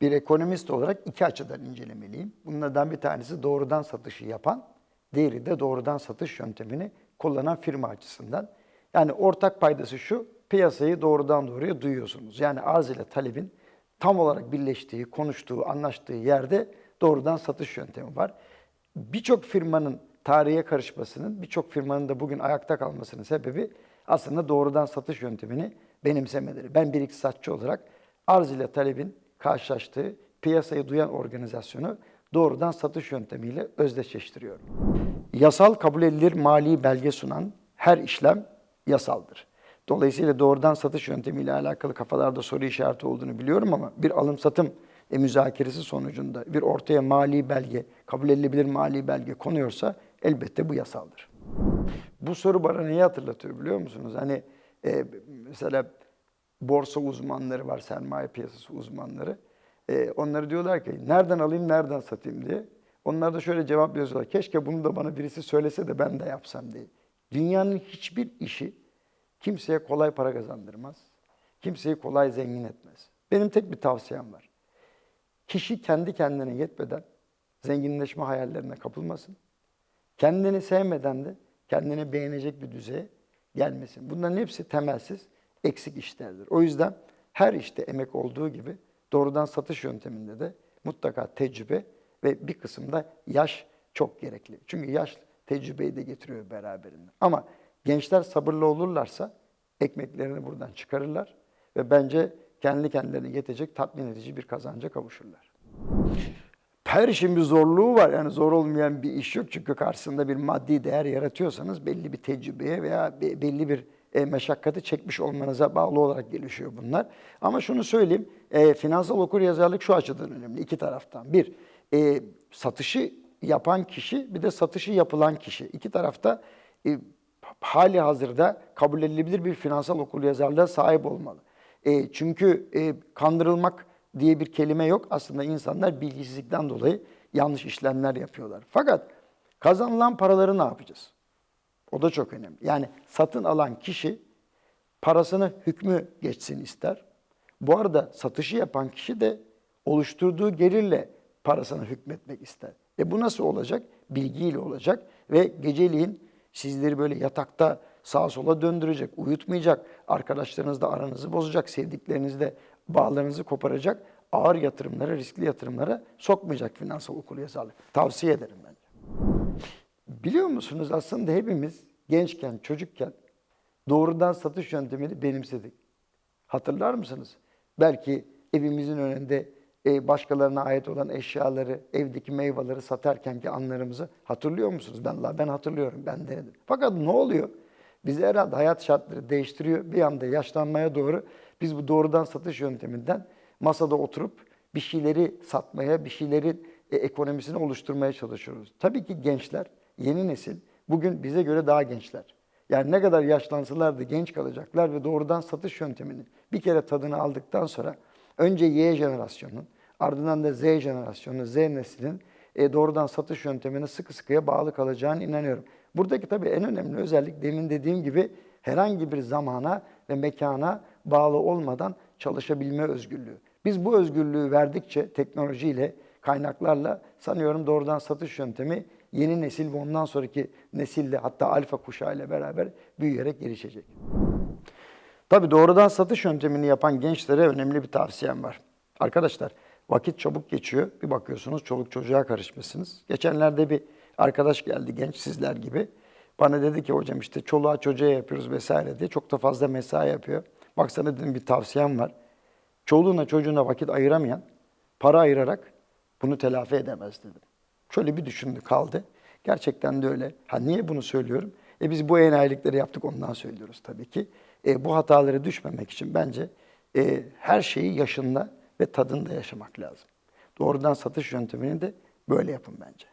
bir ekonomist olarak iki açıdan incelemeliyim. Bunlardan bir tanesi doğrudan satışı yapan, diğeri de doğrudan satış yöntemini kullanan firma açısından. Yani ortak paydası şu, piyasayı doğrudan doğruya duyuyorsunuz. Yani arz ile talebin tam olarak birleştiği, konuştuğu, anlaştığı yerde doğrudan satış yöntemi var. Birçok firmanın tarihe karışmasının, birçok firmanın da bugün ayakta kalmasının sebebi aslında doğrudan satış yöntemini benimsemeleri. Ben bir iktisatçı olarak arz ile talebin karşılaştığı piyasayı duyan organizasyonu doğrudan satış yöntemiyle özdeşleştiriyorum. Yasal kabul edilir mali belge sunan her işlem yasaldır. Dolayısıyla doğrudan satış yöntemiyle alakalı kafalarda soru işareti olduğunu biliyorum ama bir alım satım e, müzakeresi sonucunda bir ortaya mali belge, kabul edilebilir mali belge konuyorsa elbette bu yasaldır. Bu soru bana neyi hatırlatıyor biliyor musunuz? Hani e, mesela borsa uzmanları var, sermaye piyasası uzmanları. E, onları diyorlar ki nereden alayım, nereden satayım diye. Onlar da şöyle cevap yazıyorlar. Keşke bunu da bana birisi söylese de ben de yapsam diye. Dünyanın hiçbir işi kimseye kolay para kazandırmaz. Kimseyi kolay zengin etmez. Benim tek bir tavsiyem var. Kişi kendi kendine yetmeden zenginleşme hayallerine kapılmasın. Kendini sevmeden de kendini beğenecek bir düzeye gelmesin. Bunların hepsi temelsiz, eksik işlerdir. O yüzden her işte emek olduğu gibi doğrudan satış yönteminde de mutlaka tecrübe ve bir kısımda yaş çok gerekli. Çünkü yaş tecrübeyi de getiriyor beraberinde. Ama gençler sabırlı olurlarsa ekmeklerini buradan çıkarırlar ve bence kendi kendilerine yetecek tatmin edici bir kazanca kavuşurlar. Her işin bir zorluğu var. Yani zor olmayan bir iş yok. Çünkü karşısında bir maddi değer yaratıyorsanız belli bir tecrübeye veya be- belli bir e, meşakkati çekmiş olmanıza bağlı olarak gelişiyor bunlar. Ama şunu söyleyeyim, e, finansal okuryazarlık şu açıdan önemli, iki taraftan. Bir, e, satışı yapan kişi, bir de satışı yapılan kişi. İki tarafta e, hali hazırda kabul edilebilir bir finansal okuryazarlığa sahip olmalı. E, çünkü e, kandırılmak diye bir kelime yok. Aslında insanlar bilgisizlikten dolayı yanlış işlemler yapıyorlar. Fakat kazanılan paraları ne yapacağız? O da çok önemli. Yani satın alan kişi parasını hükmü geçsin ister. Bu arada satışı yapan kişi de oluşturduğu gelirle parasını hükmetmek ister. E bu nasıl olacak? Bilgiyle olacak ve geceliğin sizleri böyle yatakta sağa sola döndürecek, uyutmayacak, arkadaşlarınızla aranızı bozacak, sevdiklerinizle bağlarınızı koparacak, ağır yatırımlara, riskli yatırımlara sokmayacak finansal okuryazarlık. Tavsiye ederim bence. Biliyor musunuz aslında hepimiz gençken, çocukken doğrudan satış yöntemini benimsedik. Hatırlar mısınız? Belki evimizin önünde e, başkalarına ait olan eşyaları, evdeki meyveleri satarkenki anlarımızı hatırlıyor musunuz? Ben ben hatırlıyorum, ben denedim. Fakat ne oluyor? Bizi herhalde hayat şartları değiştiriyor. Bir anda yaşlanmaya doğru biz bu doğrudan satış yönteminden masada oturup bir şeyleri satmaya, bir şeyleri e, ekonomisini oluşturmaya çalışıyoruz. Tabii ki gençler, yeni nesil bugün bize göre daha gençler. Yani ne kadar yaşlansalar da genç kalacaklar ve doğrudan satış yöntemini bir kere tadını aldıktan sonra önce Y jenerasyonun, ardından da Z jenerasyonu, Z neslinin e, doğrudan satış yöntemine sıkı sıkıya bağlı kalacağını inanıyorum. Buradaki tabii en önemli özellik demin dediğim gibi herhangi bir zamana ve mekana bağlı olmadan çalışabilme özgürlüğü. Biz bu özgürlüğü verdikçe teknolojiyle, kaynaklarla sanıyorum doğrudan satış yöntemi yeni nesil ve ondan sonraki nesille hatta alfa kuşağıyla beraber büyüyerek gelişecek. Tabii doğrudan satış yöntemini yapan gençlere önemli bir tavsiyem var. Arkadaşlar vakit çabuk geçiyor. Bir bakıyorsunuz çoluk çocuğa karışmışsınız. Geçenlerde bir arkadaş geldi genç sizler gibi. Bana dedi ki hocam işte çoluğa çocuğa yapıyoruz vesaire diye. Çok da fazla mesai yapıyor. Baksana dedim bir tavsiyem var. Çoluğuna çocuğuna vakit ayıramayan para ayırarak bunu telafi edemez dedim. Şöyle bir düşündü kaldı. Gerçekten de öyle. Ha niye bunu söylüyorum? E biz bu enayilikleri yaptık ondan söylüyoruz tabii ki. E, bu hatalara düşmemek için bence e, her şeyi yaşında ve tadında yaşamak lazım. Doğrudan satış yöntemini de böyle yapın bence.